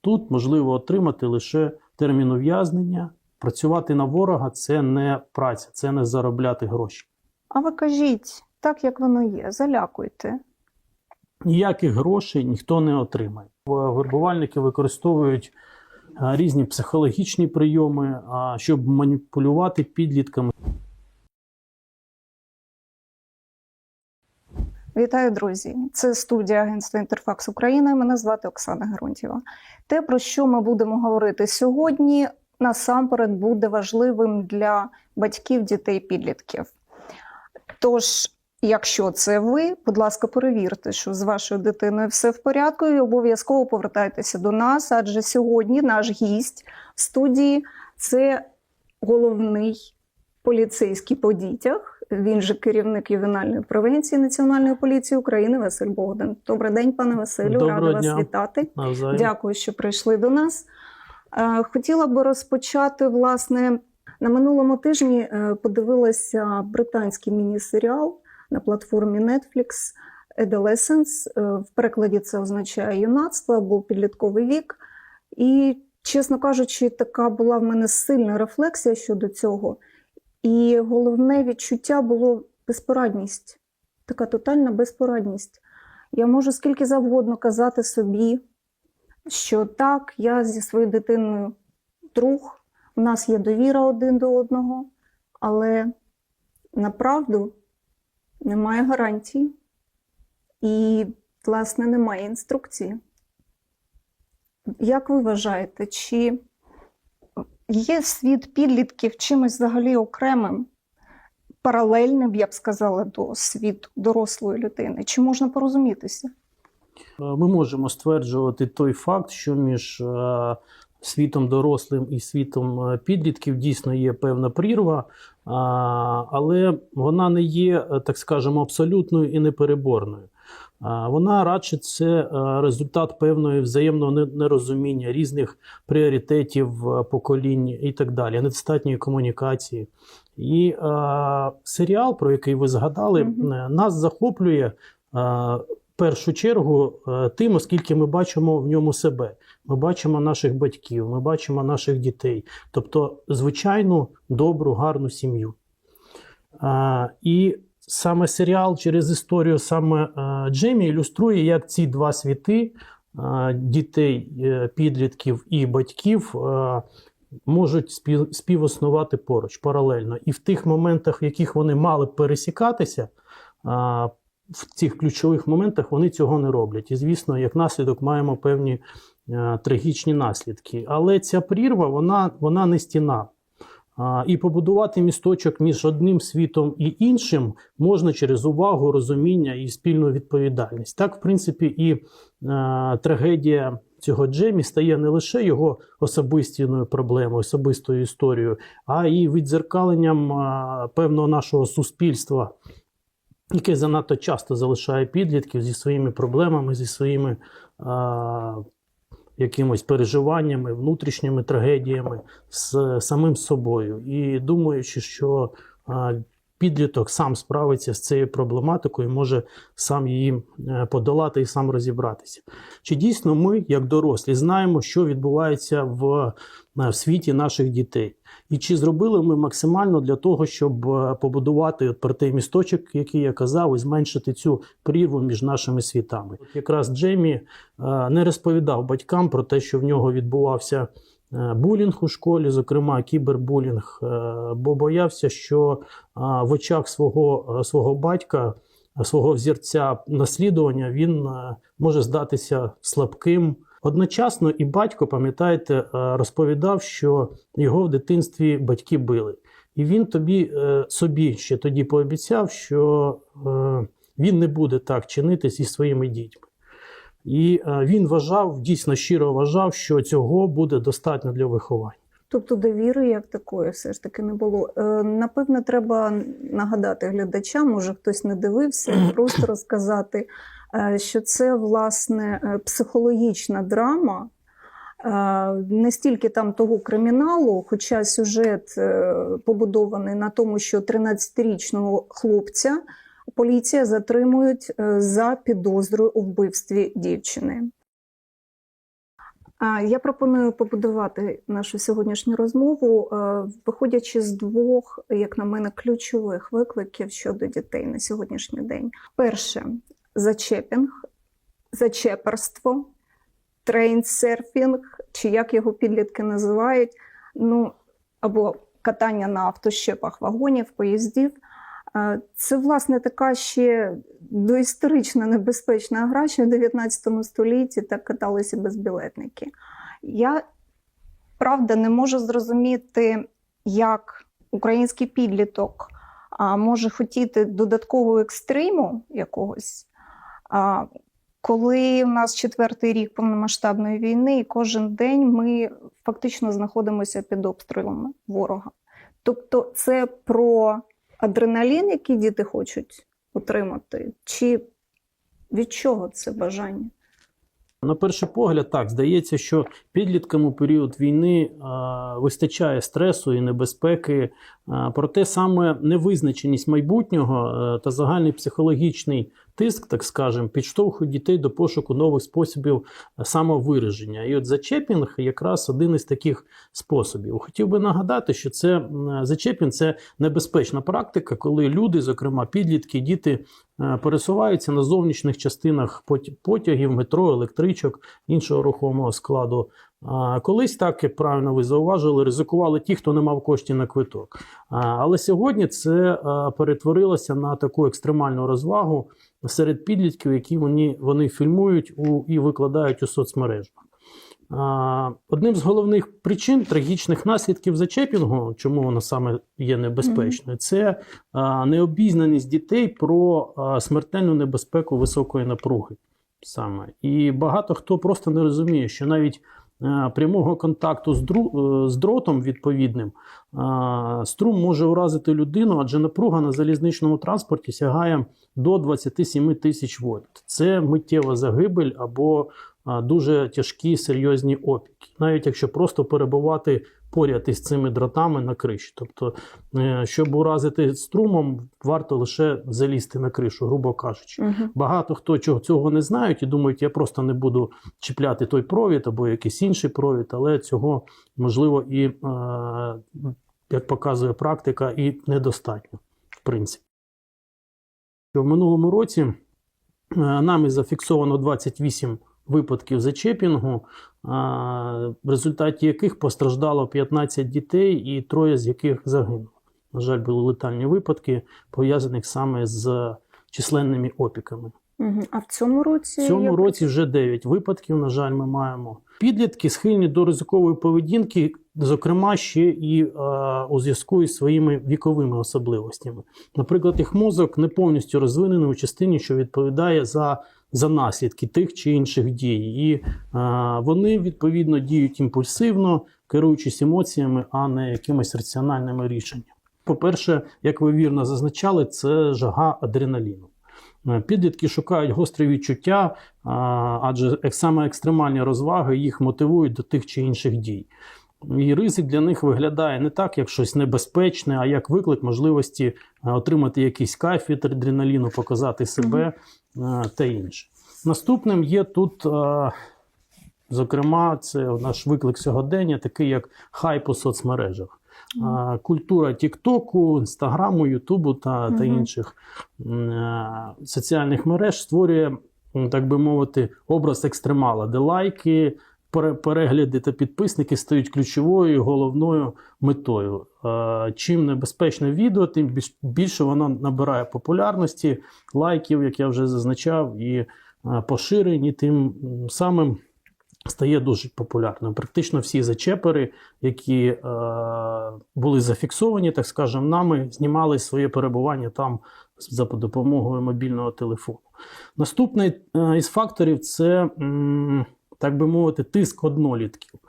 Тут можливо отримати лише термін ув'язнення. Працювати на ворога це не праця, це не заробляти гроші. А ви кажіть, так як воно є, залякуйте. Ніяких грошей ніхто не отримає. В- Вербувальники використовують різні психологічні прийоми, щоб маніпулювати підлітками. Вітаю, друзі! Це студія Агентства Інтерфакс України. Мене звати Оксана Геронтьєва. Те, про що ми будемо говорити сьогодні, насамперед буде важливим для батьків дітей підлітків. Тож, якщо це ви, будь ласка, перевірте, що з вашою дитиною все в порядку, і обов'язково повертайтеся до нас, адже сьогодні наш гість в студії це головний поліцейський по дітях. Він же керівник ювенальної превенції Національної поліції України Василь Богдан. Добрий день, пане Василю. Доброго Рада дня. вас вітати. Навзаєм. Дякую, що прийшли до нас. Е, Хотіла би розпочати, власне, на минулому тижні е, подивилася британський міні-серіал на платформі Netflix Adolescence. Е, В перекладі це означає юнацтво або підлітковий вік. І, чесно кажучи, така була в мене сильна рефлексія щодо цього. І головне відчуття було безпорадність, така тотальна безпорадність. Я можу скільки завгодно казати собі, що так, я зі своєю дитиною друг, у нас є довіра один до одного, але направду немає гарантій і, власне, немає інструкції. Як ви вважаєте, чи є світ підлітків чимось взагалі окремим, паралельним, я б сказала, до світу дорослої людини? Чи можна порозумітися? Е, Ми можемо стверджувати той факт, що між е, світом дорослим і світом е, підлітків дійсно є певна прірва, але вона не є, так скажемо, абсолютною і непереборною. Вона радше це е, результат певної взаємного нерозуміння різних пріоритетів е, поколінь і так далі, недостатньої комунікації. І е, серіал, про який ви згадали, е, нас захоплює. е, в першу чергу е, тим, оскільки ми бачимо в ньому себе. Ми бачимо наших батьків, ми бачимо наших дітей, тобто звичайну добру, гарну сім'ю. А, І саме серіал через історію саме е, Джемі ілюструє, як ці два світи е, дітей, е, підлітків і батьків можуть спів- співіснувати поруч паралельно. І в тих моментах, в яких вони мали пересікатися, в цих ключових моментах вони цього не роблять. І, звісно, як наслідок маємо певні трагічні наслідки. Але ця прірва, вона, вона не стіна. І побудувати місточок між одним світом і іншим можна через увагу, розуміння і спільну відповідальність. Так, в принципі, і е, трагедія цього Джемі стає не лише його особистою проблемою, особистою історією, а і віддзеркаленням е, певного нашого суспільства, яке занадто часто залишає підлітків зі своїми проблемами, зі своїми а, якимось переживаннями, внутрішніми трагедіями з самим собою. І думаючи, що підліток сам справиться з цією проблематикою, може сам її е, подолати і сам розібратися. Чи дійсно ми, як дорослі, знаємо, що відбувається в, е, в світі наших дітей? І чи зробили ми максимально для того, щоб е, побудувати про той місточок, який я казав, і зменшити цю прірву між нашими світами? Якраз Джеймі не розповідав батькам про те, що в нього відбувався булінг у школі, зокрема кібербулінг, е, бо боявся, що е, в очах свого, е, свого батька, е, свого взірця наслідування, він е, може здатися слабким. Одночасно і батько, пам'ятаєте, е, розповідав, що його в дитинстві батьки били. І він тобі е, собі ще тоді пообіцяв, що е, він не буде так чинити зі своїми дітьми. І е, він вважав, дійсно щиро вважав, що цього буде достатньо для виховання. Тобто довіри як такої все ж таки не було. Е, напевне, треба нагадати глядачам, може хтось не дивився, просто розказати, е, що це власне психологічна драма. Не стільки там того криміналу, хоча сюжет побудований на тому, що 13-річного хлопця поліція затримують е, за підозрою у вбивстві дівчини. Я пропоную побудувати нашу сьогоднішню розмову, е, виходячи з двох, як на мене, ключових викликів щодо дітей на сьогоднішній день. Перше зачепінг, зачеперство, трейнсерфінг, чи як його підлітки називають, ну або катання на автощепах вагонів, поїздів. Е, Це, власне, така ще доісторична небезпечна гра, що в 19 столітті так каталися безбілетники. Я правда не можу зрозуміти, як український підліток може хотіти додаткового екстриму якогось, коли у нас четвертий рік повномасштабної війни, і кожен день ми фактично знаходимося під обстрілами ворога. Тобто, це про адреналін, який діти хочуть отримати, чи від чого це бажання? На перший погляд, так здається, що підліткам у період війни а, вистачає стресу і небезпеки. а, проте саме невизначеність майбутнього а, та загальний психологічний тиск, так скажемо, підштовхують дітей до пошуку нових способів самовираження. І от зачепінг якраз один із таких способів. Хотів би нагадати, що це зачепінг – це небезпечна практика, коли люди, зокрема підлітки, діти е, пересуваються на зовнішніх частинах потягів, метро, електричок, іншого рухомого складу. Колись так, як правильно ви зауважили, ризикували ті, хто не мав коштів на квиток. Але сьогодні це перетворилося на таку екстремальну розвагу серед підлітків, які вони, вони фільмують у, і викладають у соцмережах. Одним з головних причин трагічних наслідків зачепінгу, чому воно саме є небезпечною, це необізнаність дітей про смертельну небезпеку високої напруги. Саме. І багато хто просто не розуміє, що навіть прямого контакту з, е, дротом відповідним е, струм може уразити людину, адже напруга на залізничному транспорті сягає до 27 тисяч вольт. Це миттєва загибель або е, дуже тяжкі серйозні опіки, навіть якщо просто перебувати поряд із цими дротами на криші. Тобто, е, щоб уразити струмом, варто лише залізти на кришу, грубо кажучи. Угу. Багато хто чого цього не знають і думають, я просто не буду чіпляти той провід або якийсь інший провід, але цього можливо і, е, як показує практика, і недостатньо, в принципі. В минулому році е, нами зафіксовано 28 випадків зачепінгу, в результаті яких постраждало 15 дітей, і троє з яких загинули. На жаль, були летальні випадки, пов'язаних саме з численними опіками. А в цьому році В цьому році вже 9 випадків, на жаль, ми маємо. Підлітки схильні до ризикової поведінки, зокрема, ще і е, у зв'язку із своїми віковими особливостями. Наприклад, їх мозок не повністю розвинений у частині, що відповідає за, за наслідки тих чи інших дій. І е, вони відповідно діють імпульсивно, керуючись емоціями, а не якимись раціональними рішеннями. По-перше, як ви вірно зазначали, це жага адреналіну. Е, Підлітки шукають гострі відчуття, а, адже саме екстремальні розваги їх мотивують до тих чи інших дій. І ризик для них виглядає не так, як щось небезпечне, а як виклик можливості е, отримати якийсь кайф від адреналіну, показати себе е, та інше. Наступним є тут, е, зокрема, це наш виклик сьогодення, такий як хайп у соцмережах. Культура Тіктоку, Інстаграму, Ютубу та, та інших соціальних мереж створює, так би мовити, образ екстремала, де лайки, перегляди та підписники стають ключовою головною метою. Е, Чим небезпечне відео, тим більше воно набирає популярності, лайків, як я вже зазначав, і е, поширень, і тим самим стає дуже популярним. Практично всі зачепери, які е, були зафіксовані, так скажемо, нами знімали своє перебування там за допомогою мобільного телефону. Наступний із факторів це, так би мовити, тиск однолітків.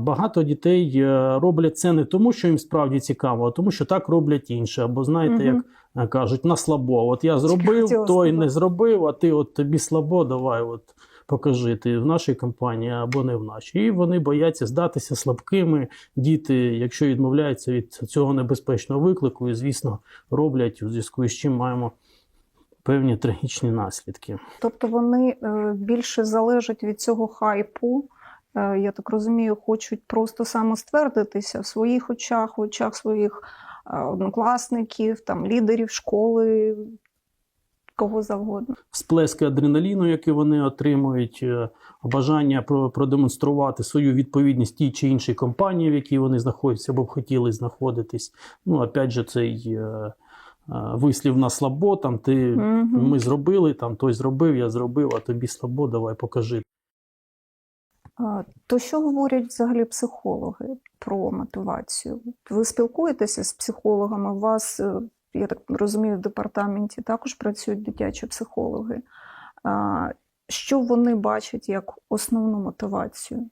Багато дітей е, роблять це не тому, що їм справді цікаво, а тому, що так роблять інші. Або знаєте, Мгм. як е, кажуть, на слабо. От я зробив, хотіла той не зробив, а ти от тобі слабо, давай от покажи, ти в нашій компанії або не в нашій. І вони бояться здатися слабкими. Діти, якщо відмовляються від цього небезпечного виклику, і, звісно, роблять у зв'язку з чим маємо певні трагічні наслідки. Тобто вони е, більше залежать від цього хайпу, е, я так розумію, хочуть просто самоствердитися в своїх очах, в очах своїх е, однокласників, там, лідерів школи, кого завгодно. Всплески адреналіну, які вони отримують, бажання про- продемонструвати свою відповідність тій чи іншій компанії, в якій вони знаходяться або б хотіли знаходитись. Ну, опять же, цей вислів на слабо, там ти Мгм. ми зробили, там той зробив, я зробив, а тобі слабо, давай покажи. То що говорять взагалі психологи про мотивацію? Ви спілкуєтеся з психологами? У вас, е, я так розумію, в департаменті також працюють дитячі психологи. Що вони бачать як основну мотивацію?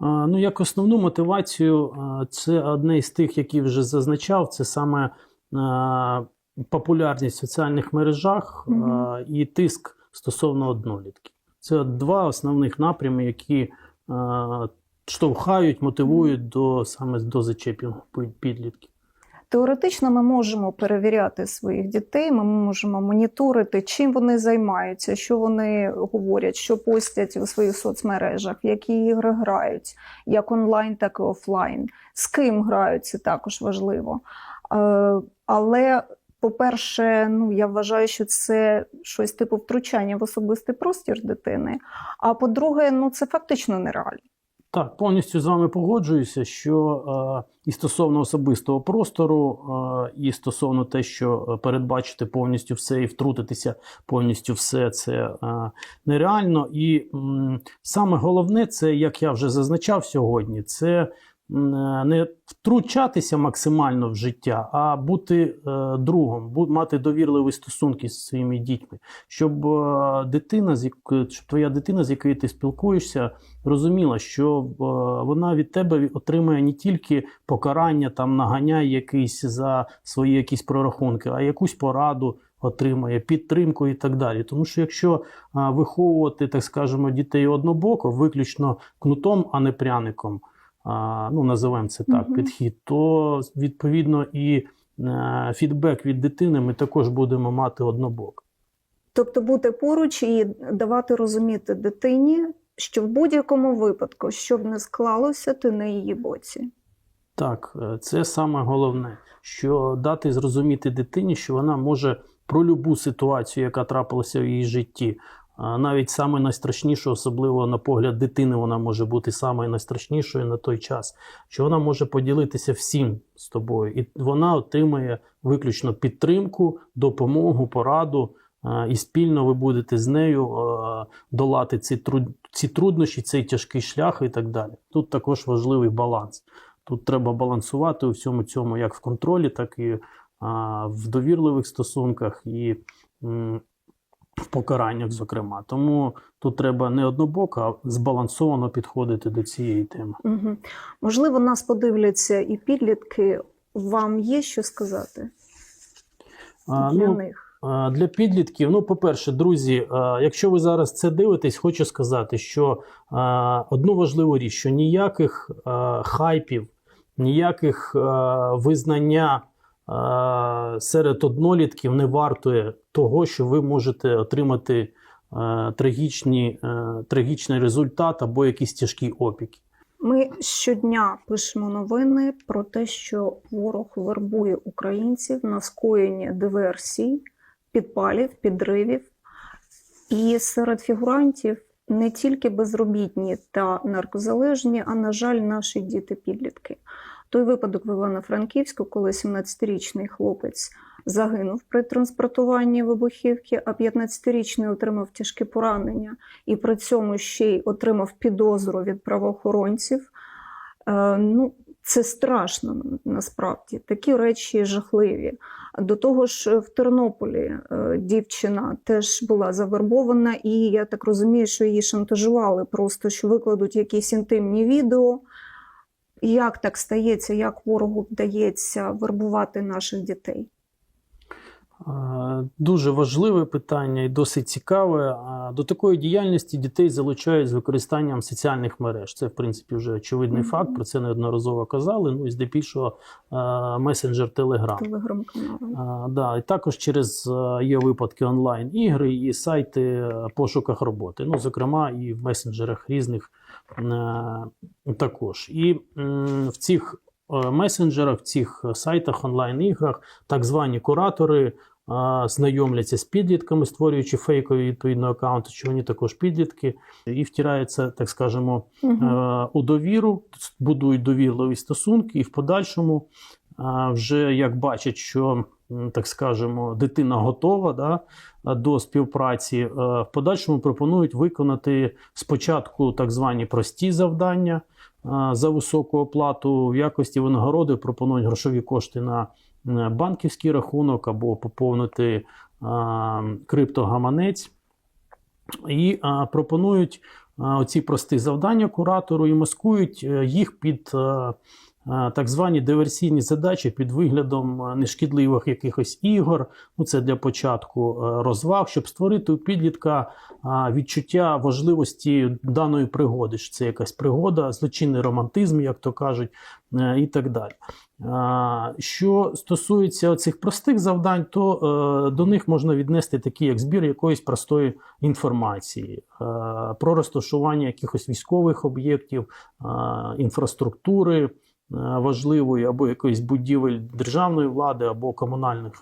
Ну, як основну мотивацію, це одне із тих, які вже зазначав, це саме популярність в соціальних мережах а, і тиск стосовно однолітків. Це два основних напрями, які штовхають, мотивують до саме до зачепів підлітків. Теоретично ми можемо перевіряти своїх дітей, ми можемо моніторити, чим вони займаються, що вони говорять, що постять у своїх соцмережах, які ігри грають, як онлайн, так і офлайн, з ким грають, це також важливо. Е, Але, по-перше, ну я вважаю, що це щось типу втручання в особистий простір дитини. А по-друге, ну це фактично нереально. Так, повністю з вами погоджуюся, що е, і стосовно особистого простору, е, і стосовно те, що передбачити повністю все і втрутитися повністю все це е, нереально. І м, саме головне, це як я вже зазначав сьогодні, це не втручатися максимально в життя, а бути е, другом, мати довірливі стосунки з своїми дітьми, щоб е, дитина, щоб твоя дитина, з якою ти спілкуєшся, розуміла, що е, вона від тебе отримує не тільки покарання, там наганяє якийсь за свої якісь прорахунки, а якусь пораду отримує, підтримку і так далі. Тому що якщо а, виховувати, так скажемо, дітей однобоко, виключно кнутом, а не пряником, ну називаємо це так, підхід, то відповідно і е, фідбек від дитини ми також будемо мати однобоко. Тобто бути поруч і давати розуміти дитині, що в будь-якому випадку, щоб не склалося, ти на її боці. Так, е, це саме головне, що дати зрозуміти дитині, що вона може про любу ситуацію, яка трапилася в її житті, навіть саме найстрашнішу, особливо на погляд дитини, вона може бути саме найстрашнішою на той час, що вона може поділитися всім з тобою, і вона отримає виключно підтримку, допомогу, пораду. І спільно ви будете з нею долати ці, ці труднощі, цей тяжкий шлях і так далі. Тут також важливий баланс. Тут треба балансувати у всьому цьому, як в контролі, так і в довірливих стосунках і в покараннях, зокрема. Тому тут треба не однобоко, а збалансовано підходити до цієї теми. Угу. Можливо, нас подивляться і підлітки. Вам є що сказати А, для ну, них? Для підлітків, ну, по-перше, друзі, якщо ви зараз це дивитесь, хочу сказати, що одну важливу річ, що ніяких хайпів, ніяких визнання серед однолітків не вартує того, що ви можете отримати трагічні, трагічний результат або якісь тяжкі опіки. Ми щодня пишемо новини про те, що ворог вербує українців на скоєння диверсій, підпалів, підривів. І серед фігурантів не тільки безробітні та наркозалежні, а, на жаль, наші діти-підлітки. Той випадок в Івано-Франківську, коли 17-річний хлопець загинув при транспортуванні вибухівки, а 15-річний отримав тяжкі поранення і при цьому ще й отримав підозру від правоохоронців. Е, Ну, це страшно насправді. Такі речі жахливі. До того ж, в Тернополі е, дівчина теж була завербована, і я так розумію, що її шантажували просто, що викладуть якісь інтимні відео. Як так стається, як ворогу вдається вербувати наших дітей? Дуже важливе питання і досить цікаве. До такої діяльності дітей залучають з використанням соціальних мереж. Це, в принципі, вже очевидний Мгм. факт. Про це неодноразово казали. Ну і здебільшого месенджер Telegram. Телеграм-канали. Е, Да, і також через є випадки онлайн ігри і сайти пошуках роботи. Ну, зокрема, і в месенджерах різних також. І в цих е, месенджерах, в цих сайтах, онлайн-іграх так звані куратори е, знайомляться з підлітками, створюючи фейкові відповідно аккаунти, що вони також підлітки, і втираються, так скажемо, е, у довіру, будують довірливі стосунки, і в подальшому, е, вже як бачать, що так скажемо, дитина готова да, до співпраці, е, в подальшому пропонують виконати спочатку так звані прості завдання е, за високу оплату. В якості винагороди пропонують грошові кошти на е, банківський рахунок або поповнити криптогаманець. І пропонують оці прості завдання куратору і маскують їх під так звані диверсійні задачі під виглядом нешкідливих якихось ігор. Ну, це для початку е, розваг, щоб створити у підлітка відчуття важливості даної пригоди. що Це якась пригода, злочинний романтизм, як то кажуть, е, і так далі. Що стосується цих простих завдань, то е, до них можна віднести такі, як збір якоїсь простої інформації про розташування якихось військових об'єктів, інфраструктури важливої або якоїсь будівель державної влади або комунальних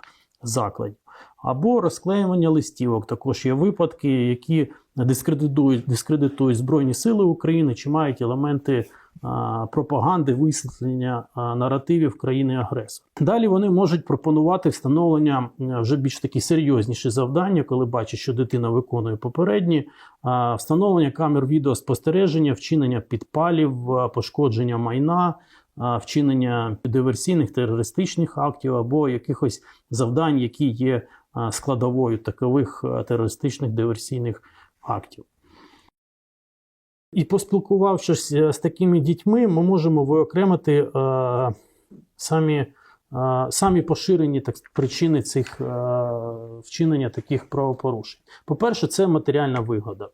закладів, або розклеювання листівок. Також є випадки, які дискредитують, дискредитують Збройні Сили України чи мають елементи а, пропаганди, висвітлення а, наративів країни-агресора. Далі вони можуть пропонувати встановлення вже більш такі серйозніші завдання, коли бачать, що дитина виконує попередні, а, встановлення камер відеоспостереження, вчинення підпалів, а, пошкодження майна. Вчинення диверсійних терористичних актів або якихось завдань, які є складовою такових терористичних диверсійних актів. І поспілкувавшись е, з такими дітьми, ми можемо виокремити е, самі, е, самі поширені так, причини цих вчинення таких правопорушень. По-перше, це матеріальна вигода.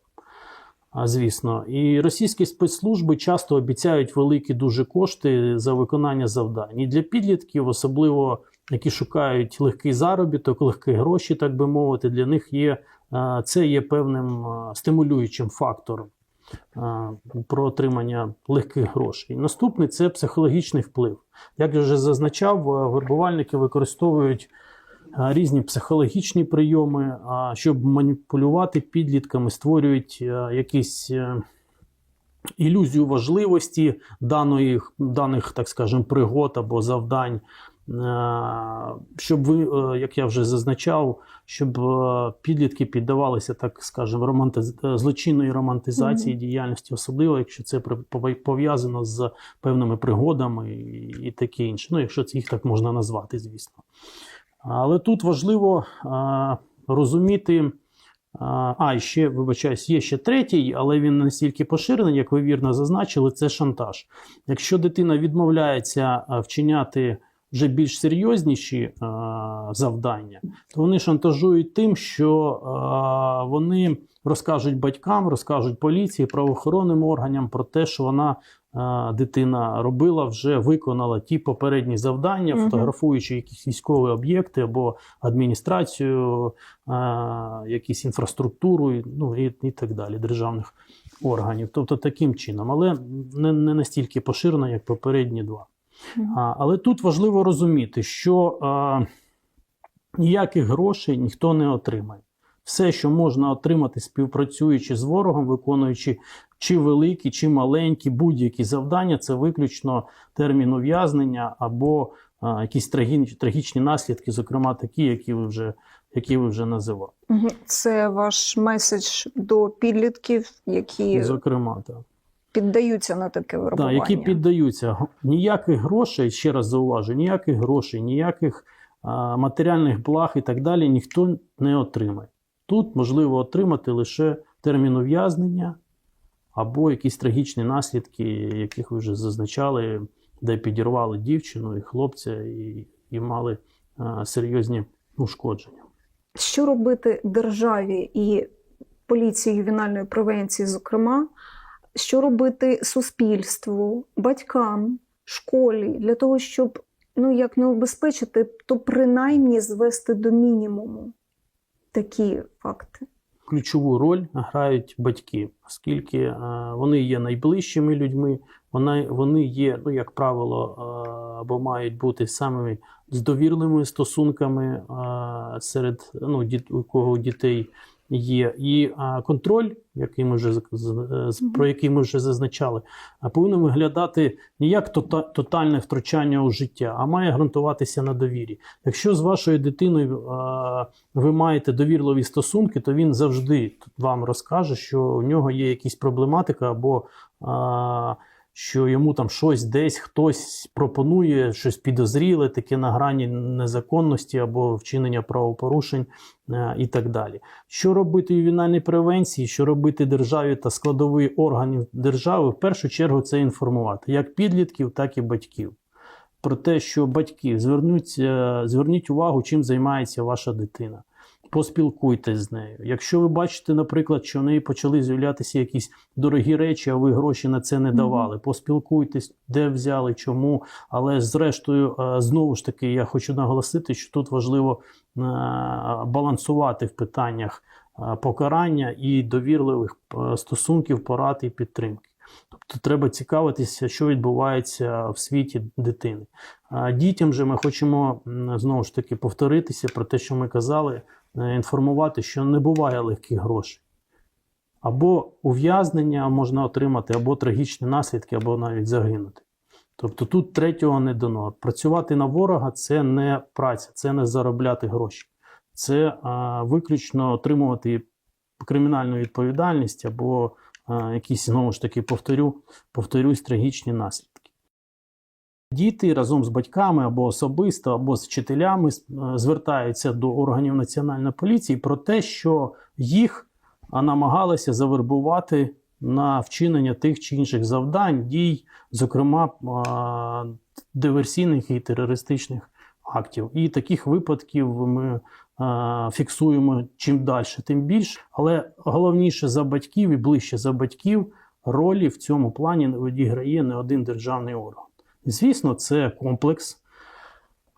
Звісно, і російські спецслужби часто обіцяють великі дуже кошти за виконання завдань. І для підлітків, особливо які шукають легкий заробіток, легкі гроші, так би мовити, для них є це є певним стимулюючим фактором про отримання легких грошей. Наступний це психологічний вплив. Як я вже зазначав, вербувальники використовують різні психологічні прийоми, щоб маніпулювати підлітками, створюють якісь. е, Ілюзію важливості даної, даних, так скажемо, пригод або завдань, щоб ви, е, як я вже зазначав, щоб е, підлітки піддавалися, так скажемо, романтиз... злочинної романтизації діяльності, особливо якщо це пов'язано з певними пригодами і, і таке інше. Ну, якщо це їх так можна назвати, звісно. Але тут важливо е, розуміти. А, А, і ще, вибачаюсь, є ще третій, але він настільки поширений, як ви вірно зазначили, це шантаж. Якщо дитина відмовляється вчиняти вже більш серйозніші а, завдання, то вони шантажують тим, що а, вони розкажуть батькам, розкажуть поліції, правоохоронним органам про те, що вона а, дитина робила, вже виконала ті попередні завдання, фотографуючи якісь військові об'єкти або адміністрацію, якісь інфраструктуру, ну і, і так далі, державних органів. Тобто таким чином, але не, не настільки поширено, як попередні два. А, але тут важливо розуміти, що а, ніяких грошей ніхто не отримає. Все, що можна отримати, співпрацюючи з ворогом, виконуючи чи великі, чи маленькі, будь-які завдання, це виключно термін ув'язнення або а, якісь трагі- трагічні наслідки, зокрема такі, які ви вже, які ви вже називали. Це ваш меседж до підлітків, які Зокрема, так. піддаються на таке виробування. які піддаються. Ніяких грошей, ще раз зауважу, ніяких грошей, ніяких а, матеріальних благ і так далі ніхто не отримає. Тут можливо отримати лише термін ув'язнення або якісь трагічні наслідки, яких ви вже зазначали, де підірвали дівчину і хлопця і, і мали а, серйозні ушкодження. Що робити державі і поліції ювенальної превенції, зокрема, що робити суспільству, батькам, школі для того, щоб ну як не обезпечити, то принаймні звести до мінімуму такі факти. Ключову роль грають батьки, оскільки е, вони є найближчими людьми, вони, є, ну, як правило, е, або мають бути самими з довірливими стосунками е, серед ну, у кого дітей є. І контроль, який ми вже про який ми вже зазначали, повинен виглядати не як тота- тотальне втручання у життя, а має ґрунтуватися на довірі. Якщо з вашою дитиною ви маєте довірливі стосунки, то він завжди вам розкаже, що у нього є якась проблематика, або що йому там щось десь хтось пропонує, щось підозріле, таке на грані незаконності або вчинення правопорушень е, і так далі. Що робити у ювенальній превенції, що робити державі та складові органів держави, в першу чергу це інформувати як підлітків, так і батьків. Про те, що батьки звернуть, зверніть увагу, чим займається ваша дитина. Поспілкуйтесь з нею. Якщо ви бачите, наприклад, що в неї почали з'являтися якісь дорогі речі, а ви гроші на це не давали, поспілкуйтесь, де взяли, чому. Але зрештою, е, знову ж таки, я хочу наголосити, що тут важливо е, балансувати в питаннях е, покарання і довірливих стосунків, порад і підтримки. Тобто треба цікавитися, що відбувається в світі дитини. А Дітям же ми хочемо знову ж таки повторитися про те, що ми казали, е, інформувати, що не буває легких грошей. Або ув'язнення можна отримати, або трагічні наслідки, або навіть загинути. Тобто тут третього не дано. Працювати на ворога це не праця, це не заробляти гроші, це а, виключно отримувати кримінальну відповідальність або якісь, знову ж таки, повторю, повторюсь, трагічні наслідки. Діти разом з батьками або особисто, або з вчителями е, звертаються до органів національної поліції про те, що їх намагалися завербувати на вчинення тих чи інших завдань, дій, зокрема диверсійних і терористичних актів. І таких випадків ми фіксуємо чим далі, тим більше. Але головніше за батьків і ближче за батьків ролі в цьому плані відіграє не один державний орган. Звісно, це комплекс.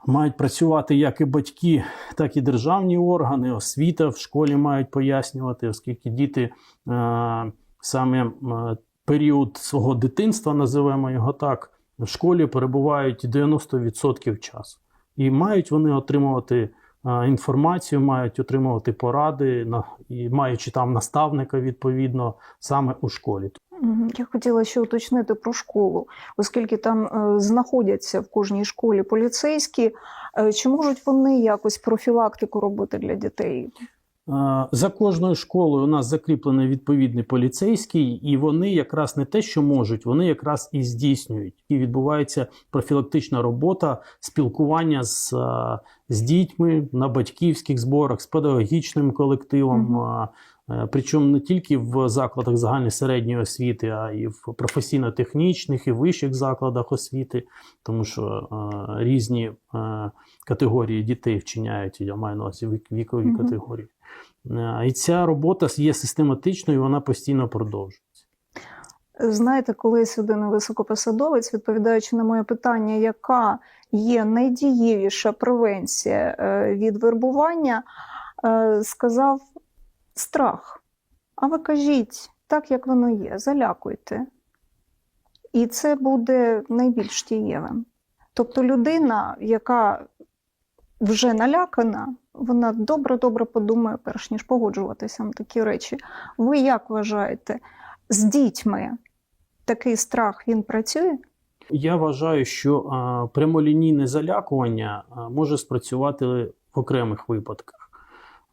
Мають працювати як і батьки, так і державні органи, освіта в школі мають пояснювати, оскільки діти е, саме е, період свого дитинства, називаємо його так, в школі перебувають 90% часу. І мають вони отримувати інформацію, мають отримувати поради, і маючи там наставника відповідно саме у школі. Я хотіла ще уточнити про школу, оскільки там е, знаходяться в кожній школі поліцейські. е, Чи можуть вони якось профілактику робити для дітей? За кожною школою у нас закріплений відповідний поліцейський, і вони якраз не те, що можуть, вони якраз і здійснюють. І відбувається профілактична робота, спілкування з, з дітьми на батьківських зборах, з педагогічним колективом. Е, е, Причому не тільки в закладах загальної середньої освіти, а й в професійно-технічних і вищих закладах освіти, тому що е, різні е, категорії дітей вчиняють, я маю на увазі вік- вікові Мгм. категорії. Е, І ця робота є систематичною, вона постійно продовжується. Знаєте, колись один високопосадовець, відповідаючи на моє питання, яка є найдієвіша превенція е, від вербування, е, сказав страх. А ви кажіть так, як воно є, залякуйте. І це буде найбільш дієвим. Тобто людина, яка вже налякана, вона добре-добре подумає, перш ніж погоджуватися на такі речі. Ви як вважаєте, з дітьми такий страх він працює? Я вважаю, що а, прямолінійне залякування а, може спрацювати в окремих випадках.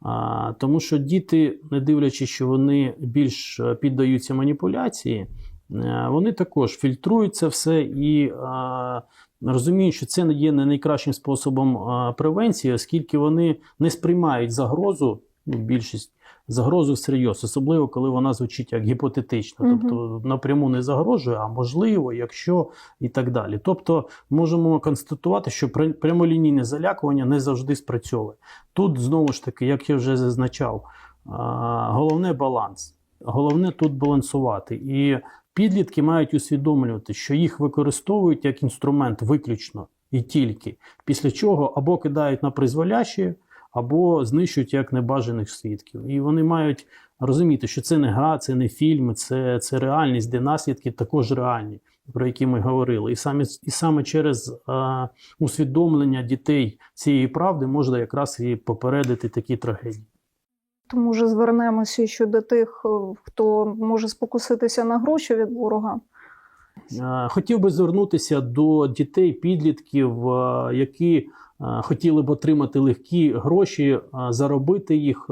А, тому що діти, не дивлячись, що вони більш піддаються маніпуляції, е, вони також фільтрують це все і а, розуміють, що це не є не найкращим способом превенції, оскільки вони не сприймають загрозу, ну, більшість загрозу всерйоз, особливо коли вона звучить як гіпотетично, тобто напряму не загрожує, а можливо, якщо і так далі. Тобто можемо констатувати, що прямолінійне залякування не завжди спрацьовує. Тут знову ж таки, як я вже зазначав, головне баланс. Головне тут балансувати. І підлітки мають усвідомлювати, що їх використовують як інструмент виключно і тільки, після чого або кидають на призволяще, або знищують як небажаних свідків. І вони мають розуміти, що це не гра, це не фільм, це, це реальність, де наслідки також реальні, про які ми говорили. І саме, і саме через а, усвідомлення дітей цієї правди можна якраз і попередити такі трагедії. Тому вже звернемося щодо тих, е, хто може спокуситися на гроші від ворога. Е, Хотів би звернутися до дітей, підлітків, е, які хотіли б отримати легкі гроші, заробити їх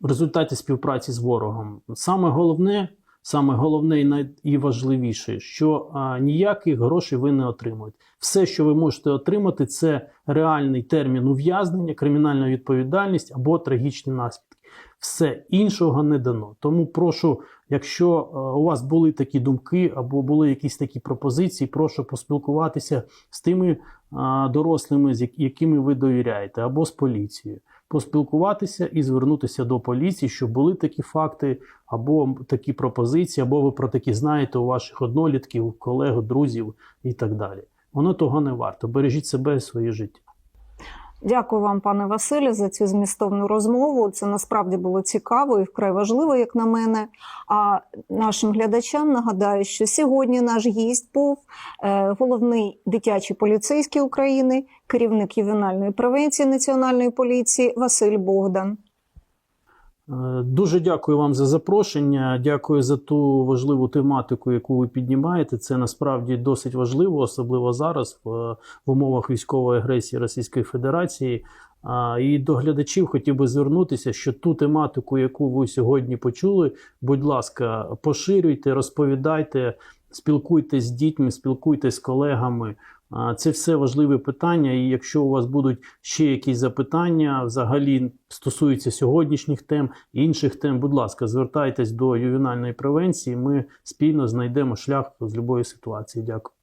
в результаті співпраці з ворогом. Саме головне, саме головне і найважливіше, що е, ніяких грошей ви не отримуєте. Все, що ви можете отримати, це реальний термін ув'язнення, кримінальна відповідальність або трагічні наслідки. Все іншого не дано. Тому прошу, якщо у вас були такі думки або були якісь такі пропозиції, прошу поспілкуватися з тими дорослими, з якими ви довіряєте, або з поліцією. Поспілкуватися і звернутися до поліції, щоб були такі факти, або такі пропозиції, або ви про такі знаєте у ваших однолітків, колег, друзів і так далі. Воно того не варто. Бережіть себе і своє життя. Дякую вам, пане Василю, за цю змістовну розмову. Це насправді було цікаво і вкрай важливо, як на мене. А нашим глядачам нагадаю, що сьогодні наш гість був е, головний дитячий поліцейський України, керівник ювенальної превенції національної поліції Василь Богдан. Е, Дуже дякую вам за запрошення. Дякую за ту важливу тематику, яку ви піднімаєте. Це насправді досить важливо, особливо зараз в, умовах військової агресії Російської Федерації. І до глядачів хотів би звернутися, що ту тематику, яку ви сьогодні почули, будь ласка, поширюйте, розповідайте, спілкуйтесь з дітьми, спілкуйтесь з колегами. Це все важливі питання. І якщо у вас будуть ще якісь запитання, взагалі стосуються сьогоднішніх тем, інших тем, будь ласка, звертайтесь до ювенальної превенції. Ми спільно знайдемо шлях з любої ситуації. Дякую.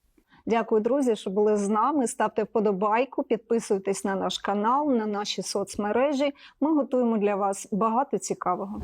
Дякую, друзі, що були з нами. Ставте вподобайку, підписуйтесь на наш канал, на наші соцмережі. Ми готуємо для вас багато цікавого.